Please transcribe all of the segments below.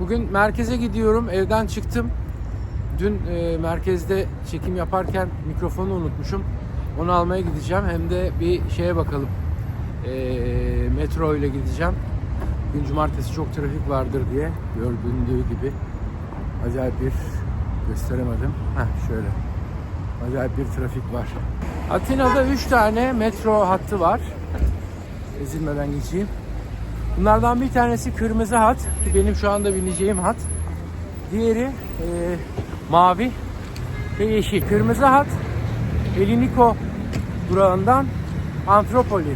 Bugün merkeze gidiyorum. Evden çıktım. Dün e, merkezde çekim yaparken mikrofonu unutmuşum. Onu almaya gideceğim. Hem de bir şeye bakalım. E, metro ile gideceğim. Bugün cumartesi çok trafik vardır diye göründüğü gibi. Acayip bir gösteremedim. Heh şöyle. Acayip bir trafik var. Atina'da 3 tane metro hattı var. Ezilmeden geçeyim. Bunlardan bir tanesi kırmızı hat ki benim şu anda bineceğim hat. Diğeri e, mavi ve yeşil. Kırmızı hat Eliniko durağından Antropoli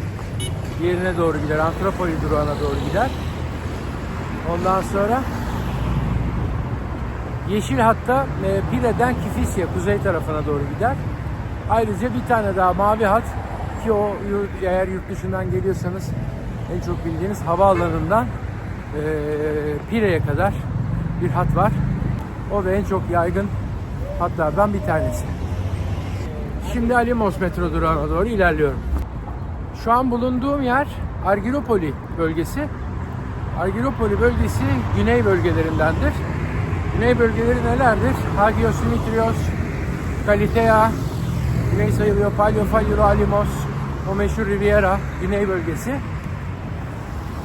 yerine doğru gider. Antropoli durağına doğru gider. Ondan sonra yeşil hatta e, Pire'den Kifisya kuzey tarafına doğru gider. Ayrıca bir tane daha mavi hat ki o eğer yurt dışından geliyorsanız en çok bildiğiniz havaalanından e, Pire'ye kadar bir hat var. O da en çok yaygın hatlardan bir tanesi. Şimdi Alimos metro durağına doğru ilerliyorum. Şu an bulunduğum yer Argiropoli bölgesi. Argiropoli bölgesi güney bölgelerindendir. Güney bölgeleri nelerdir? Hagios Dimitrios, Kalitea, güney sayılıyor Palio Fagiro Alimos, o meşhur Riviera, güney bölgesi.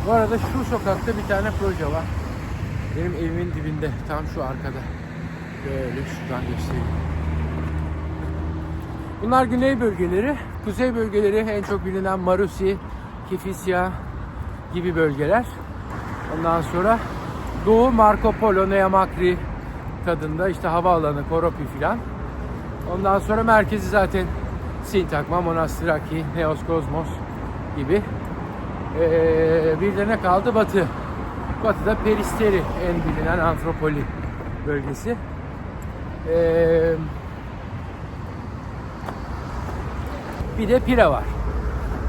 Bu arada şu sokakta bir tane proje var. Benim evimin dibinde, tam şu arkada. Böyle şuradan göstereyim. Bunlar güney bölgeleri. Kuzey bölgeleri en çok bilinen Marusi, Kifisya gibi bölgeler. Ondan sonra Doğu Marco Polo, Neamakri tadında işte havaalanı, Koropi filan. Ondan sonra merkezi zaten Sintakma, Monastiraki, Neos Kosmos gibi. Ee, bir de ne kaldı? Batı. Batı'da Peristeri en bilinen Antropoli bölgesi. Ee, bir de Pire var.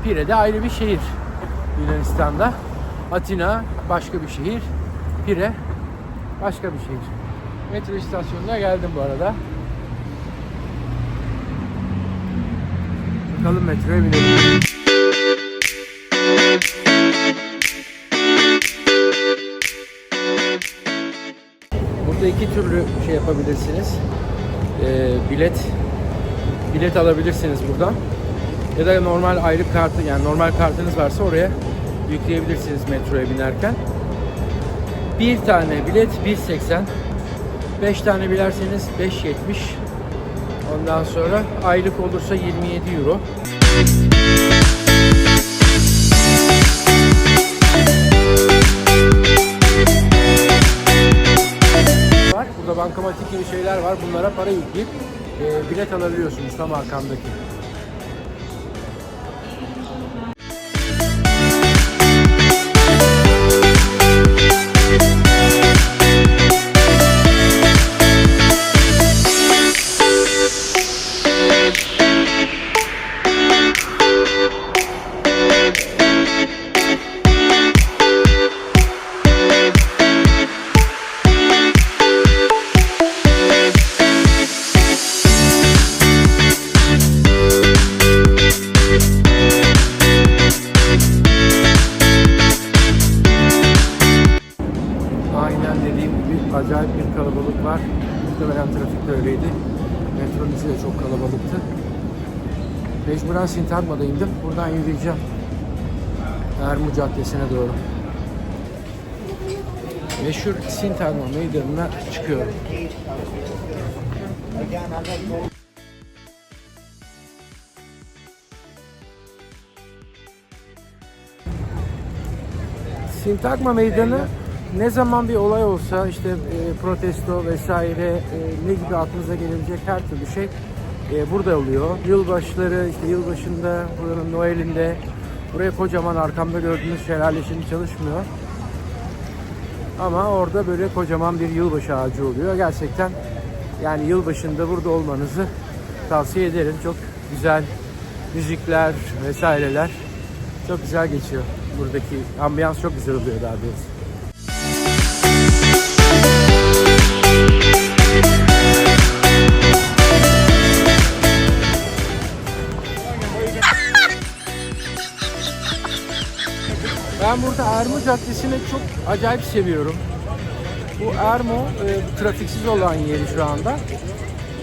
Pire de ayrı bir şehir Yunanistan'da. Atina başka bir şehir. Pire başka bir şehir. Metro istasyonuna geldim bu arada. Bakalım metroya binelim. Burada iki türlü şey yapabilirsiniz. Ee, bilet bilet alabilirsiniz buradan. Ya da normal ayrı kartı yani normal kartınız varsa oraya yükleyebilirsiniz metroya binerken. Bir tane bilet 1.80. 5 tane bilerseniz 5.70. Ondan sonra aylık olursa 27 euro. Bankamatik gibi şeyler var. Bunlara para yükleyip e, bilet alabiliyorsunuz tam arkamdaki. Trafik de öyleydi. Metrobüsü de çok kalabalıktı. Mecburen Sintagma'da indim. Buradan yürüyeceğim. Ermu Caddesi'ne doğru. Meşhur Sintagma meydanına çıkıyorum. Sintagma Meydanı ne zaman bir olay olsa işte e, protesto vesaire e, ne gibi aklınıza gelebilecek her türlü şey e, burada oluyor. Yılbaşları işte yılbaşında buranın Noel'inde buraya kocaman arkamda gördüğünüz şelale şimdi çalışmıyor. Ama orada böyle kocaman bir yılbaşı ağacı oluyor. Gerçekten yani yılbaşında burada olmanızı tavsiye ederim. Çok güzel müzikler vesaireler çok güzel geçiyor. Buradaki ambiyans çok güzel oluyor daha doğrusu. Ermu Caddesi'ni çok acayip seviyorum. Bu Ermo e, trafiksiz olan yeri şu anda.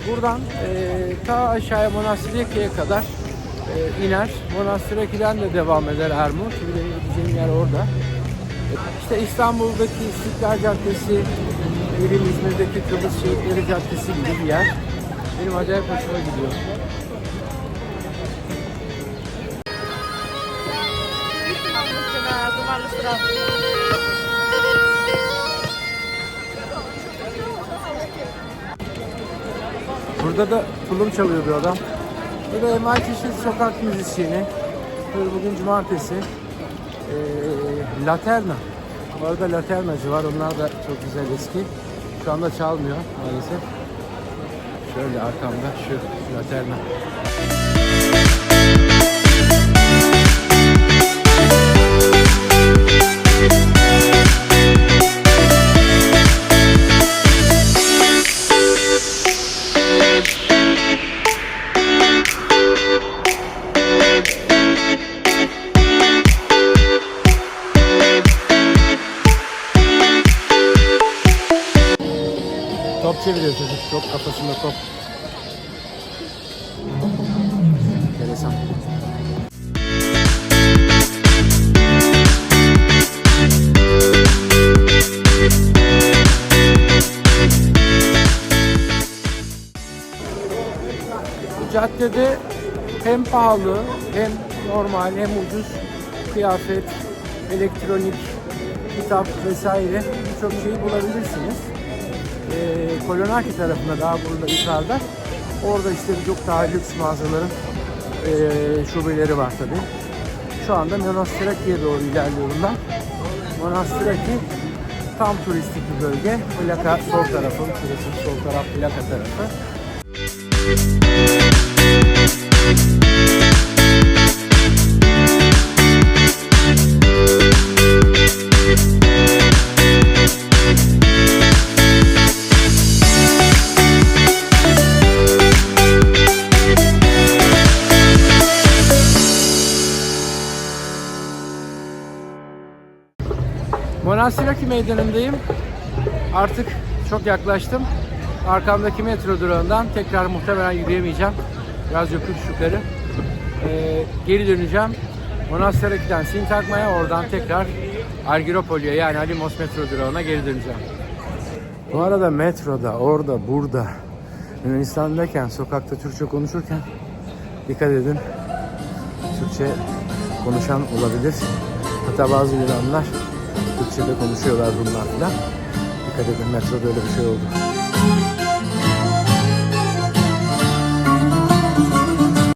Buradan e, ta aşağıya Monastiryeke'ye kadar e, iner. Monastiryeke'den de devam eder Ermo. Şimdi gideceğim yer orada. İşte İstanbul'daki İstiklal Caddesi, benim İzmir'deki Kıbrıs Şehitleri Caddesi gibi bir yer. Benim acayip hoşuma gidiyor. Burada da tulum çalıyor bir adam. Bu da Çeşit sokak müzisyeni. Bugün cumartesi. Ee, Laterna. Bu arada Laternacı var. Onlar da çok güzel eski. Şu anda çalmıyor maalesef. Şöyle arkamda şu Laterna. Enteresan. Bu caddede hem pahalı hem normal hem ucuz kıyafet, elektronik, kitap vesaire birçok şeyi bulabilirsiniz e, Kolonaki tarafında daha burada yukarıda. Orada işte çok daha lüks mağazaların e, şubeleri var tabi. Şu anda Monastireki'ye doğru ilerliyorum ben. Monastiraki tam turistik bir bölge. Plaka sol tarafım, şurası sol taraf plaka tarafı. Monastiraki meydanındayım. Artık çok yaklaştım. Arkamdaki metro durağından tekrar muhtemelen yürüyemeyeceğim. Biraz yokuş yukarı. Ee, geri döneceğim. Monastiraki'den Sintagma'ya oradan tekrar Argiropoli'ye yani Alimos metro durağına geri döneceğim. Bu arada metroda, orada, burada Yunanistan'dayken sokakta Türkçe konuşurken dikkat edin. Türkçe konuşan olabilir. Hatta bazı Yunanlar Türkçe'de konuşuyorlar bunlar filan. Dikkat edin metroda öyle bir şey oldu.